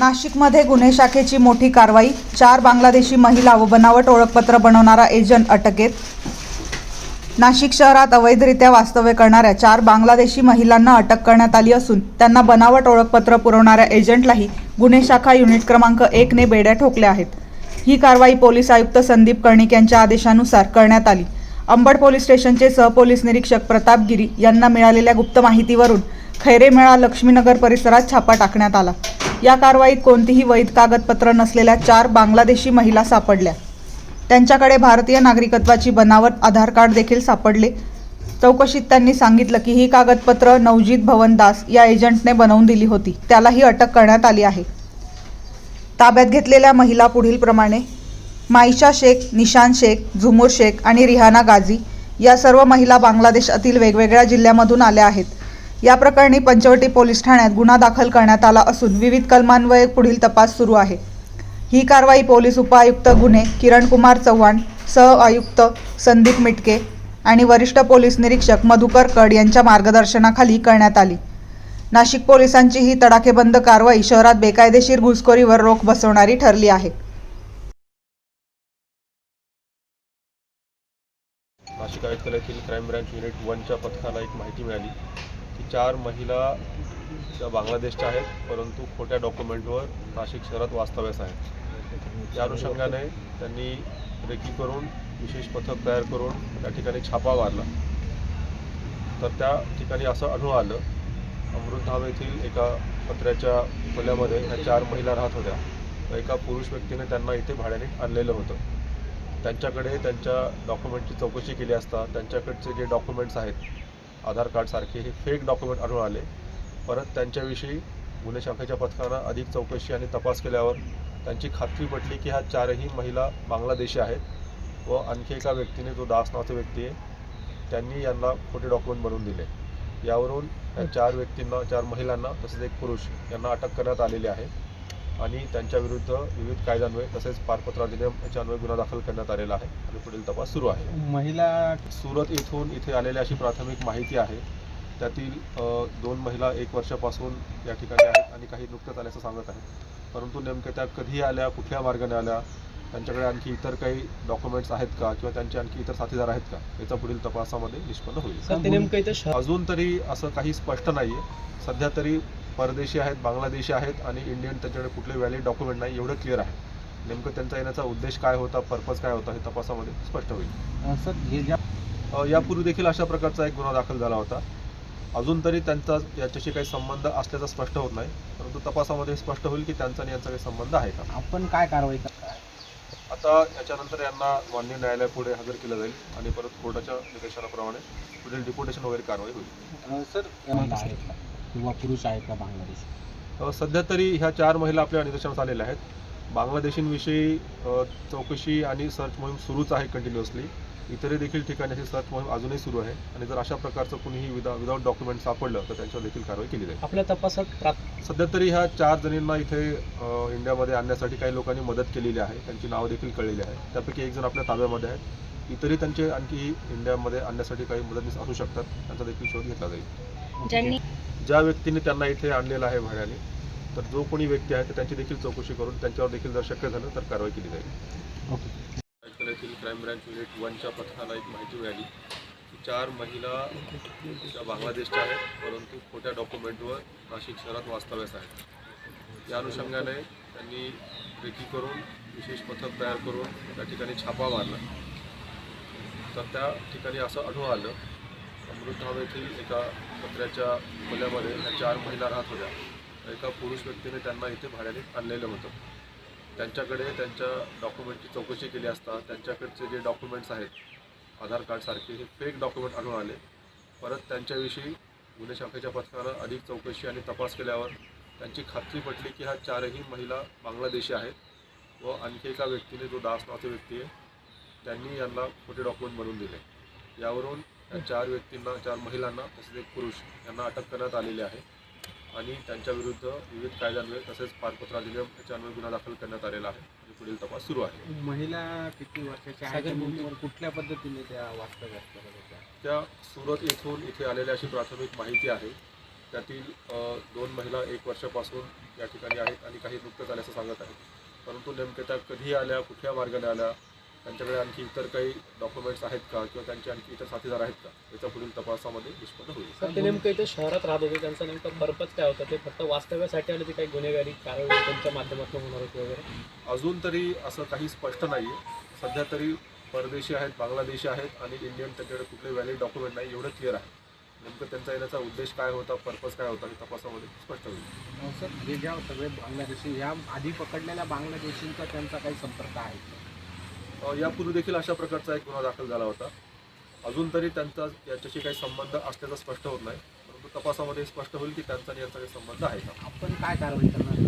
नाशिकमध्ये गुन्हे शाखेची मोठी कारवाई चार बांगलादेशी महिला व बनावट ओळखपत्र बनवणारा एजंट अटकेत. नाशिक शहरात अवैधरित्या वास्तव्य करणाऱ्या चार बांगलादेशी महिलांना अटक करण्यात आली असून त्यांना बनावट ओळखपत्र पुरवणाऱ्या एजंटलाही गुन्हे शाखा युनिट क्रमांक एकने बेड्या ठोकल्या आहेत. ही कारवाई पोलीस आयुक्त संदीप कर्णिक यांच्या आदेशानुसार करण्यात आली. अंबड पोलीस स्टेशनचे सहपोलीस निरीक्षक प्रताप गिरी यांना मिळालेल्या गुप्त माहितीवरून खैरेमेळा लक्ष्मीनगर परिसरात छापा टाकण्यात आला. या कारवाईत कोणतीही वैध कागदपत्र नसलेल्या चार बांगलादेशी महिला सापडल्या. त्यांच्याकडे भारतीय नागरिकत्वाची बनावट आधार कार्ड देखील सापडले. चौकशीत त्यांनी सांगितलं की ही कागदपत्र नवजीत भवन दास या एजंटने बनवून दिली होती. त्यालाही अटक करण्यात आली आहे. ताब्यात घेतलेल्या महिला पुढील प्रमाणे माईशा शेख निशान शेख झुमूर शेख आणि रिहाना गाझी या सर्व महिला बांगलादेशातील वेगवेगळ्या जिल्ह्यामधून आल्या आहेत. या प्रकरणी पंचवटी पोलीस ठाण्यात गुन्हा दाखल करण्यात आला असून विविध कलमान्वये पुढील तपास सुरू आहे. ही कारवाई पोलीस उपआयुक्त गुन्हे किरणकुमार चव्हाण सह आयुक्त संदीप मिटके आणि वरिष्ठ पोलीस निरीक्षक मधुकर कड यांच्या मार्गदर्शनाखाली करण्यात आली. नाशिक पोलिसांची ही तडाखेबंद कारवाई शहरात बेकायदेशीर घुसखोरीवर रोख बसवणारी ठरली आहे. नाशिक आयुक्तालयातील क्राईम ब्रँच युनिट वनच्या पथकाला एक माहिती मिळाली. चार महिला त्या बांगलादेशच्या आहेत परंतु खोट्या डॉक्युमेंटवर नाशिक शहरात वास्तव्यास आहेत. या अनुषंगाने त्यांनी रेकी करून विशेष पथक तयार करून त्या ठिकाणी छापा मारला. तर त्या ठिकाणी असं आढळून आलं अमृतधाम येथील एका पत्र्याच्या खोल्यामध्ये ह्या चार महिला राहत होत्या. एका पुरुष व्यक्तीने त्यांना इथे भाड्याने आणलेलं होतं. त्यांच्याकडे त्यांच्या डॉक्युमेंटची चौकशी केली असता त्यांच्याकडचे जे डॉक्युमेंट्स आहेत आधार कार्डसारखे हे फेक डॉक्युमेंट आढळून आले. परत त्यांच्याविषयी गुन्हे शाखेच्या पथकानं अधिक चौकशी आणि तपास केल्यावर त्यांची खात्री पटली की ह्या चारही महिला बांगलादेशी आहेत व आणखी एका व्यक्तीने जो दास नावाचा व्यक्ती आहे त्यांनी यांना खोटे डॉक्युमेंट बनवून दिले. यावरून या चार व्यक्तींना चार महिलांना तसेच एक पुरुष यांना अटक करण्यात आलेली आहे. आणि त्यांच्याविरुद्ध विविध कायद्यान्वये तसेच पारपत्र अधिनियम याच्या अन्वये गुन्हा दाखल करण्यात आलेला आहे. आणि पुढील तपास सुरू आहे. महिला सुरत येथून इथे आलेली अशी प्राथमिक माहिती आहे. त्यातील दोन महिला एक वर्षापासून या ठिकाणी आहेत आणि काही नुकत्याच आल्याचं सांगत आहेत. परंतु नेमक्या त्या कधी आल्या कुठल्या मार्गाने आल्या त्यांच्याकडे आणखी इतर काही डॉक्युमेंट्स आहेत का किंवा त्यांचे आणखी इतर साथीदार आहेत का याचा पुढील तपासामध्ये निष्पन्न होईल. अजून तरी असं काही स्पष्ट नाही आहे सध्या तरी परदेशी आहेत बांगलादेशी आहेत आणि इंडियन त्यांच्याकडे कुठले व्हॅलिड डॉक्युमेंट नाही एवढं क्लिअर आहे. नेमकं त्यांचा येण्याचा उद्देश काय होता पर्पज काय होता हे तपासामध्ये स्पष्ट होईल. सर हे ज्या यापूर्वी देखील अशा प्रकारचा एक गुन्हा दाखल झाला होता. अजून तरी त्यांचा याच्याशी काही संबंध असल्याचा स्पष्ट होत नाही परंतु तपासामध्ये स्पष्ट होईल की त्यांचा आणि यांचा काही संबंध आहे का? आपण काय कारवाई करताय आता याच्यानंतर यांना मान्य न्यायालयापुढे हजर केलं जाईल आणि परत कोर्टाच्या निर्देशनाप्रमाणे पुढील डिपोटेशन वगैरे कारवाई होईल. सर किंवा पुरुष आहेत का बांगलादेश? सध्या तरी ह्या चार महिला आपल्या निदर्शनास आलेल्या आहेत. बांगलादेशींविषयी चौकशी आणि सर्च मोहीम सुरूच आहे कंटिन्युअसली इतरही देखील ठिकाणी अशी सर्च मोहीम अजूनही सुरू आहे. आणि जर अशा प्रकारचं कुणीही विदा विदाऊट डॉक्युमेंट सापडलं तर त्यांच्यावर देखील कारवाई केली जाईल. आपल्या तपासात सध्या तरी ह्या चार जणींना इथे इंडियामध्ये आणण्यासाठी काही लोकांनी मदत केलेली आहे. त्यांची नावं देखील कळलेली आहे त्यापैकी एक जण आपल्या ताब्यामध्ये आहे इतरही त्यांचे आणखी इंडियामध्ये आणण्यासाठी काही मदतनीस असू शकतात. त्यांचा देखील शोध घेतला जाईल. ज्यांनी ज्या व्यक्तीने त्यांना इथे आणलेलं आहे भाड्याने तर जो कोणी व्यक्ती आहे तर त्यांची देखील चौकशी करून त्यांच्यावर देखील जर शक्य झालं तर कारवाई केली जाईल. ओके. क्राईम ब्रँच युनिट वनच्या पथकाला एक माहिती मिळाली की चार महिला त्या बांगलादेशच्या आहेत परंतु खोट्या डॉक्युमेंटवर नाशिक शहरात वास्तव्यास आहेत. या अनुषंगाने त्यांनी रेकी करून विशेष पथक तयार करून त्या ठिकाणी छापा मारला. तर त्या ठिकाणी असं आढळून आलं अमृतधाम येथील एका पत्र्याच्या खोल्यामध्ये ह्या चार महिला राहत होत्या. एका पुरुष व्यक्तीने त्यांना इथे भाड्याने आणलेलं होतं. त्यांच्याकडे त्यांच्या डॉक्युमेंटची चौकशी केली असता त्यांच्याकडचे जे डॉक्युमेंट्स आहेत आधार कार्डसारखे हे फेक डॉक्युमेंट आढळून आले. परत त्यांच्याविषयी गुन्हे शाखेच्या पथकानं अधिक चौकशी आणि तपास केल्यावर त्यांची खात्री पटली की ह्या चारही महिला बांगलादेशी आहेत व आणखी एका व्यक्तीने जो दास नावाचा व्यक्ती आहे त्यांनी यांना खोटे डॉक्युमेंट बनवून दिले. यावरून चार व्यक्तींना चार महिलांना तसेच एक पुरुष यांना अटक करण्यात आलेली आहे. आणि त्यांच्याविरुद्ध विविध कायद्यान्वये तसेच पारपत्र अधिनियम याच्या अन्वये गुन्हा दाखल करण्यात आलेला आहे. आणि पुढील तपास सुरू आहे. महिला किती वर्षाच्या आहेत कुठल्या पद्धतीने त्या वास्तव्य त्या सुरत येथून इथे आलेल्या अशी प्राथमिक माहिती आहे. त्यातील दोन महिला एक वर्षापासून या ठिकाणी आहेत आणि काही नुकतंच आल्याचं सांगत आहेत. परंतु नेमक्या त्या कधी आल्या कुठल्या मार्गाने आल्या त्यांच्याकडे आणखी इतर काही डॉक्युमेंट्स आहेत का? किंवा त्यांचे आणखी इतर साथीदार आहेत का? याचा पुढील तपासामध्ये निष्पन्न होईल. सर ते नेमकं इथे शहरात राहत होते. त्यांचा नेमका पर्पज काय होता? ते फक्त वास्तव्यासाठी आले ते काही गुन्हेगारी कारवाई त्यांच्या माध्यमातून होणार होती वगैरे? अजून तरी असं काही स्पष्ट नाही आहे सध्या तरी परदेशी आहेत बांगलादेशी आहेत आणि इंडियन त्याच्याकडे कुठले व्हॅलिड डॉक्युमेंट नाही एवढं क्लिअर आहे. नेमकं त्यांचा येण्याचा उद्देश काय होता? पर्पज काय होता? हे तपासामध्ये स्पष्ट होईल. अं, सर. हे ज्या सगळे बांगलादेशी या आधी पकडलेल्या बांगलादेशींचा त्यांचा काही संपर्क आहे? का? यापूर्वी देखील अशा प्रकारचा एक गुन्हा दाखल झाला होता. अजून तरी त्यांचा याच्याशी काही संबंध असल्याचं स्पष्ट होत नाही. परंतु तपासामध्ये स्पष्ट होईल की त्यांचा आणि यांचा काही संबंध आहे का? आपण काय कारवाई करणार?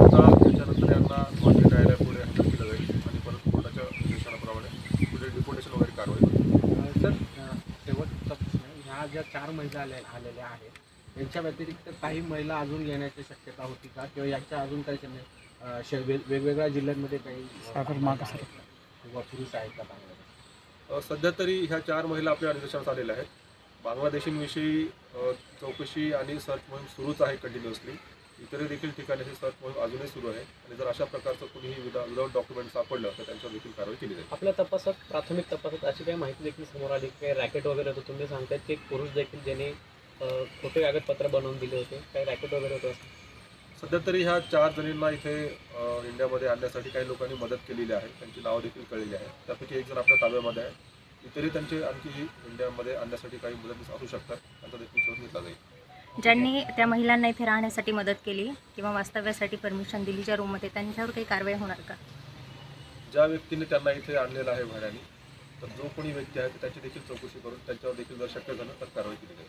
आता त्याच्यानंतर यांना न्यायालयापुढे हजर केलं जाईल आणि परत कोर्टाच्या निर्देशनाप्रमाणे पुढे डिपोटेशन वगैरे कारवाई सर शेवटचा प्रश्न ह्या ज्या चार महिला आल्या आलेल्या आहेत यांच्या व्यतिरिक्त काही महिला अजून येण्याची शक्यता होती का? किंवा याच्या अजून काही अं, शे- वेग- वेगवेगळ्या जिल्ह्यांमध्ये काही अं, आहेत का? किंवा पुरुष आहेत का बांगलादेश अ, सध्या तरी ह्या चार महिला आपल्या निदर्शनास आलेल्या आहेत. बांगलादेशींविषयी अ, चौकशी आणि सर्च मोहीम सुरूच आहे कंटिन्युअसली इतरही देखील ठिकाणी ही सर्च मोहीम अजूनही सुरू आहे. आणि जर अशा प्रकारचं कुणीही विदा विदाऊट डॉक्युमेंट सापडलं तर त्यांच्यावर देखील कारवाई केली जाईल. आपल्या तपासात प्राथमिक तपासात अशी काही माहिती देखील समोर आली काही रॅकेट वगैरे होतं. तुम्ही सांगतायत की एक पुरुष देखील ज्याने अं, खोटे कागदपत्र बनवून दिले होते. काही रॅकेट वगैरे होतं असं. सध्या तरी ह्या चार जणींना इथे इंडियामध्ये आणण्यासाठी काही लोकांनी मदत केलेली आहे. त्यांची नावं देखील कळलेली आहे त्यापैकी एक जण आपल्या ताब्यामध्ये आहे. इतरही त्यांचे आणखी इंडियामध्ये आणण्यासाठी काही मदत असू शकतात. त्यांचा देखील शोध घेतला जाईल. ज्यांनी त्या महिलांना इथे राहण्यासाठी मदत केली किंवा वास्तव्यासाठी परमिशन दिली ज्या रूममध्ये त्यांच्यावर काही कारवाई होणार का? ज्या व्यक्तीने त्यांना इथे आणलेलं आहे भाड्याने तर जो कोणी व्यक्ती आहे त्याची देखील चौकशी करून त्यांच्यावर देखील जर शक्य झालं तर कारवाई केली जाईल.